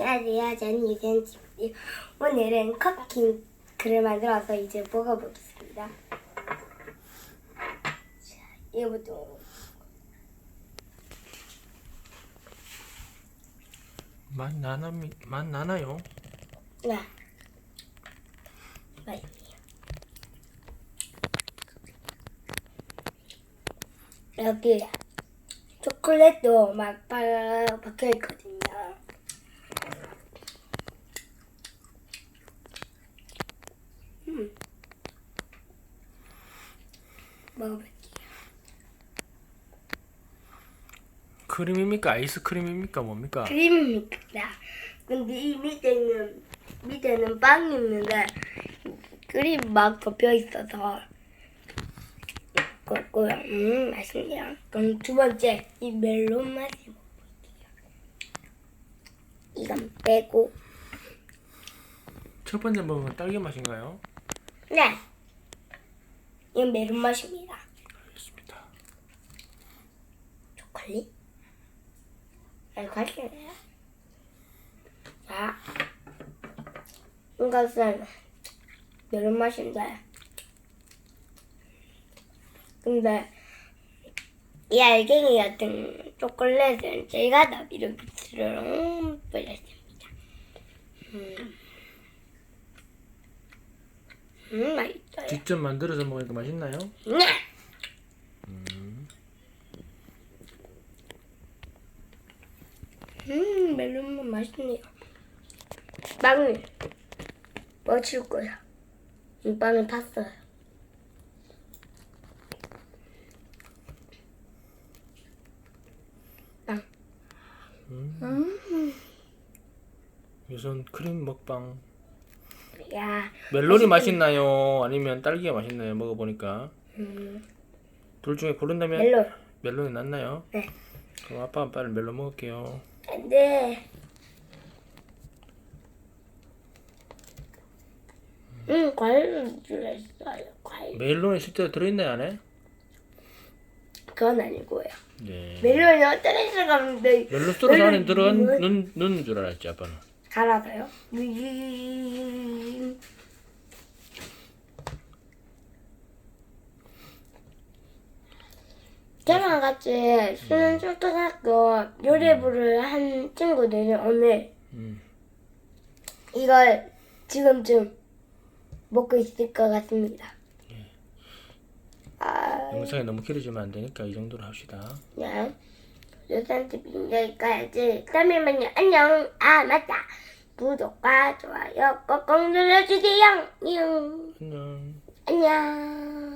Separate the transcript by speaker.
Speaker 1: 안녕하세요. 저는 유견집이 오늘은 컵케이크를 만들어서 이제 먹어보겠습니다. 자, 이거부터
Speaker 2: 맛 나나 맛 나나요?
Speaker 1: 네. 맛있네요. 여기 초콜릿도 막 바- 박혀 있거든요. 음. 먹어볼게요.
Speaker 2: 크림입니까 아이스크림입니까 뭡니까?
Speaker 1: 크림입니다. 근데 이 밑에는 밑에는 빵이 있는데 크림 막 덮여 있어서 그거고요. 음 맛있네요. 그럼 두 번째 이 멜론 맛이. 이건 빼고
Speaker 2: 첫 번째 먹은 건 딸기 맛인가요?
Speaker 1: 네 이건 멜론 맛입니다.
Speaker 2: 알겠습니다.
Speaker 1: 초콜릿? 맛있네요. 자, 이것은 멜론 맛인데, 근데 이 알갱이 같은 초콜릿은 제가 다 이렇게 스르렁 뿌렸습니다. 음, 음 맛있어요.
Speaker 2: 직접 만들어서 먹으니까 맛있나요?
Speaker 1: 네. 음, 멜론맛 맛있네요. 빵을 먹을 거야. 이 빵을 팠어요. 빵. 음,
Speaker 2: 우선 크림 먹방.
Speaker 1: 야,
Speaker 2: 멜론이 맛있나요? 아니면 딸기가 맛있나요? 먹어보니까
Speaker 1: 음,
Speaker 2: 둘 중에 고른다면
Speaker 1: 멜론.
Speaker 2: 멜론이 낫나요?
Speaker 1: 네.
Speaker 2: 그럼 아빠는 빨리 멜론 먹을게요.
Speaker 1: 네. 음, 과일을 줄였어요. 과일.
Speaker 2: 멜론이 실제로 들어있나요 안에?
Speaker 1: 그건 아니고요.
Speaker 2: 네.
Speaker 1: 멜론이 어떻게 들어가는데
Speaker 2: 멜론 썰어서 안에
Speaker 1: 멜론-
Speaker 2: 들어간 넣는, 넣는 줄 알았지 아빠는.
Speaker 1: 갈아서요? 음. 저랑 같이 수능 초등학교 요리부를 한 친구들이 오늘
Speaker 2: 음.
Speaker 1: 이걸 지금쯤 먹고 있을 것 같습니다. 아,
Speaker 2: 영상이 너무 길어지면 안 되니까 이 정도로 합시다.
Speaker 1: 네. 요산집 여기까지. 잠시만요. 안녕. 아, 맞다. 구독과 좋아요 꼭꼭 눌러주세요. 녕.
Speaker 2: 안녕.
Speaker 1: 안녕.